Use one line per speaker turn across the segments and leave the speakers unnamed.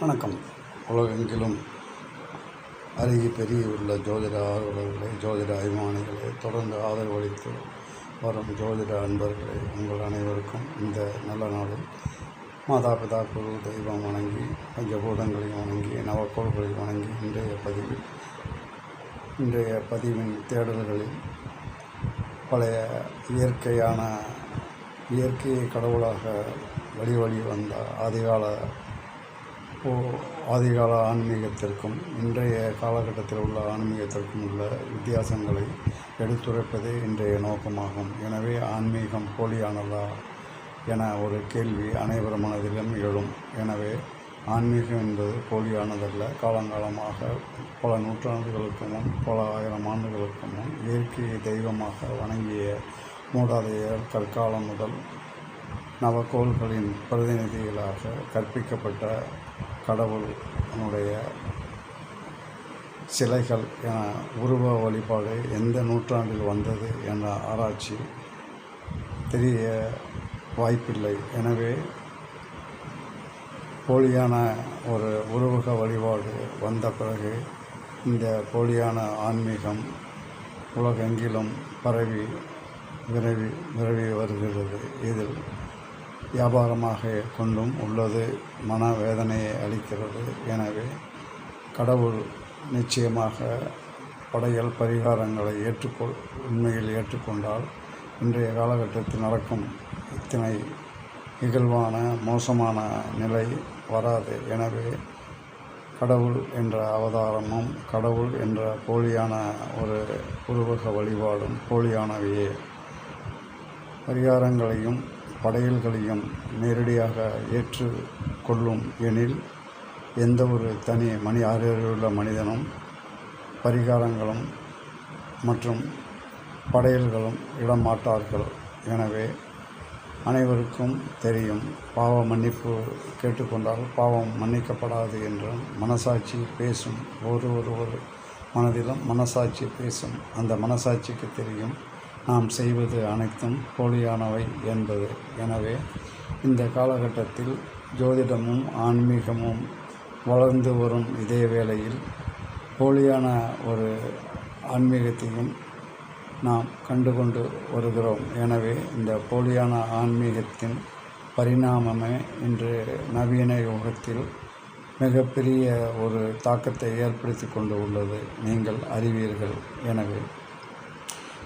வணக்கம். உலகெங்கிலும் அருகி பெருகியுள்ள ஜோதிட ஆர்வலர்களே ஜோதிட அபிமானிகளே தொடர்ந்து ஆதரவளித்து வரும் ஜோதிட அன்பர்களே உங்கள் அனைவருக்கும் இந்த நல்ல நாளில் மாதா பிதா குரு தெய்வம் வணங்கி பஞ்சபூதங்களையும் வணங்கி நவக்கோள்களையும் வணங்கி இன்றைய பதிவில் இன்றைய பதிவின் தேடல்களில் பழைய இயற்கையான இயற்கையை கடவுளாக வழி வழி வந்த ஆதிகால ஓ ஆதிகால ஆன்மீகத்திற்கும் இன்றைய காலகட்டத்தில் உள்ள ஆன்மீகத்திற்கும் உள்ள வித்தியாசங்களை எடுத்துரைப்பதே இன்றைய நோக்கமாகும். எனவே ஆன்மீகம் போலியானதா என ஒரு கேள்வி அனைவர் மனதிலும் எழும். எனவே ஆன்மீகம் என்பது போலியானதல்ல. காலங்காலமாக பல நூற்றாண்டுகளுக்கு முன் பல ஆயிரம் ஆண்டுகளுக்கு முன் இயற்கையை தெய்வமாக வணங்கிய மூடாதையர் கற்காலம் முதல் நவக்கோள்களின் பிரதிநிதிகளாக கற்பிக்கப்பட்ட கடவுளுடைய சிலைகள் என உருவ வழிபாடு எந்த நூற்றாண்டில் வந்தது என்ற ஆராய்ச்சி தெரிய வாய்ப்பில்லை. எனவே போலியான ஒரு உருவக வழிபாடு வந்த பிறகு இந்த போலியான ஆன்மீகம் உலகெங்கிலும் பரவி விரவி விரவி வருகிறது. இதில் வியாபாரமாக கொண்டும் உள்ளது மனவேதனையை அளிக்கிறது. எனவே கடவுள் நிச்சயமாக படையல் பரிகாரங்களை ஏற்றுக்கொள் உண்மையில் ஏற்றுக்கொண்டால் இன்றைய காலகட்டத்தில் நடக்கும் இத்தனை இகழ்வான மோசமான நிலை வராது. எனவே கடவுள் என்ற அவதாரமும் கடவுள் என்ற போலியான ஒரு உருவக வழிபாடும் போலியானவையே. பரிகாரங்களையும் படையல்களையும் நேரடியாக ஏற்று கொள்ளும் எனில் எந்த ஒரு தனி மணி அறிவுள்ள மனிதனும் பரிகாரங்களும் மற்றும் படையல்களும் இடமாட்டார்கள். எனவே அனைவருக்கும் தெரியும் பாவ மன்னிப்பு கேட்டுக்கொண்டால் பாவம் மன்னிக்கப்படாது என்றும் மனசாட்சி பேசும் ஒரு ஒரு ஒரு மனதிலும் மனசாட்சி பேசும். அந்த மனசாட்சிக்கு தெரியும் நாம் செய்வது அனைத்தும் போலியானவை என்பது. எனவே இந்த காலகட்டத்தில் ஜோதிடமும் ஆன்மீகமும் வளர்ந்து வரும் இதே வேளையில் போலியான ஒரு ஆன்மீகத்தையும் நாம் கண்டுகொண்டு வருகிறோம். எனவே இந்த போலியான ஆன்மீகத்தின் பரிணாமமே இன்று நவீன யுகத்தில் மிகப்பெரிய ஒரு தாக்கத்தை ஏற்படுத்தி கொண்டு உள்ளது. நீங்கள் அறிவீர்கள். எனவே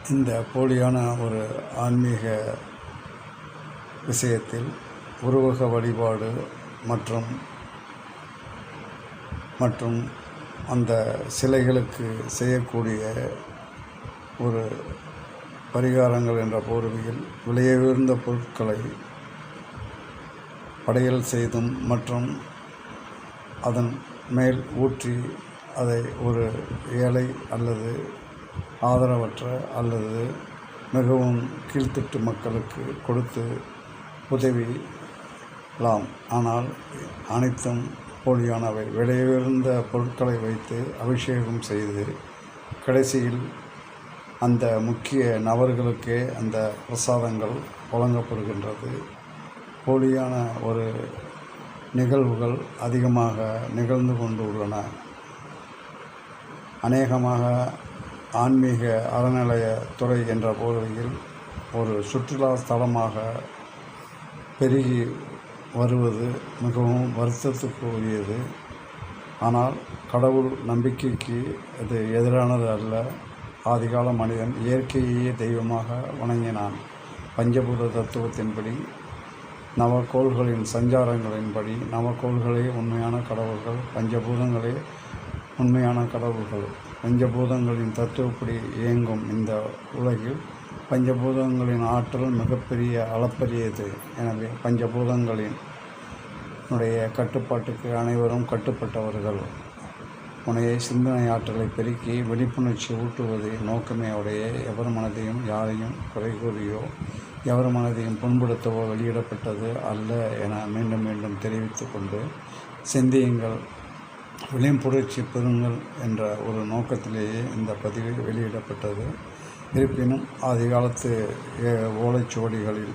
இந்த போலியான ஒரு ஆன்மீக விஷயத்தில் உருவக வழிபாடு மற்றும் மற்றும் அந்த சிலைகளுக்கு செய்யக்கூடிய ஒரு பரிகாரங்கள் என்ற போர்வையில் விலையுயர்ந்த பொருட்களை படையல் செய்தும் மற்றும் அதன் மேல் ஊற்றி அதை ஒரு ஏழை அல்லது ஆதரவற்ற அல்லது மிகவும் கீழ்த்திட்டு மக்களுக்கு கொடுத்து உதவிலாம். ஆனால் அனைத்தும் போலியானவை. விலையுயர்ந்த பொருட்களை வைத்து அபிஷேகம் செய்து கடைசியில் அந்த முக்கிய நபர்களுக்கே அந்த பிரசாதங்கள் வழங்கப்படுகின்றது. போலியான ஒரு நிகழ்வுகள் அதிகமாக நிகழ்ந்து கொண்டு உள்ளன அநேகமாக ஆன்மீக அறநிலையத்துறை என்ற போர்வையில் ஒரு சுற்றுலா ஸ்தலமாக பெருகி வருவது மிகவும் வருத்தத்துக்குரியது. ஆனால் கடவுள் நம்பிக்கைக்கு இது எதிரானது அல்ல. ஆதிகால மனிதன் இயற்கையையே தெய்வமாக வணங்கினான். பஞ்சபூத தத்துவத்தின்படி நவக்கோள்களின் சஞ்சாரங்களின்படி நவக்கோள்களே உண்மையான கடவுள்கள் பஞ்சபூதங்களே உண்மையான கடவுள்கள். பஞ்சபூதங்களின் தத்துவப்படி இயங்கும் இந்த உலகில் பஞ்சபூதங்களின் ஆற்றல் மிகப்பெரிய அளப்பரியது. எனவே பஞ்சபூதங்களின் உடைய கட்டுப்பாட்டுக்கு அனைவரும் கட்டுப்பட்டவர்கள். உனைய சிந்தனை ஆற்றலை பெருக்கி விழிப்புணர்ச்சி ஊட்டுவதே நோக்கமே உடைய எவர் மனதையும் யாரையும் குறை கூறியோ எவர் மனதையும் புண்படுத்தவோ வெளியிடப்பட்டது அல்ல என மீண்டும் மீண்டும் தெரிவித்து கொண்டு சிந்தியுங்கள். விளிம்புணர்ச்சி பெறுங்கள் என்ற ஒரு நோக்கத்திலேயே இந்த பதிவு வெளியிடப்பட்டது. இருப்பினும் அதிகாலத்து ஓலைச்சுவடிகளில்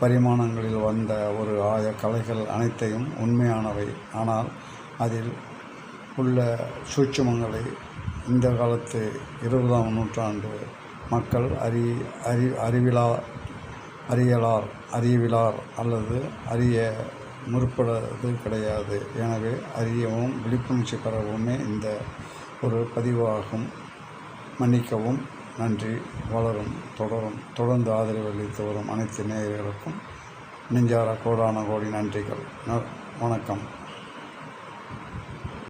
பரிமாணங்களில் வந்த ஒரு ஆய கலைகள் அனைத்தையும் உண்மையானவை. ஆனால் அதில் உள்ள சூட்சுமங்களை இந்த காலத்து இருபதாம் நூற்றாண்டு மக்கள் அறி அறி அறிவிலா அறியலார் அறிவிலார் அல்லது அறிய முற்படுவது கிடையாது. எனவே அறியவும் விழிப்புணர்ச்சி பெறவுமே இந்த ஒரு பதிவாகும். மன்னிக்கவும் நன்றி. வளரும் தொடரும் தொடர்ந்து ஆதரவு அளித்து வரும் அனைத்து நேயர்களுக்கும் நெஞ்சார கோடான கோடி நன்றிகள். ந- வணக்கம்.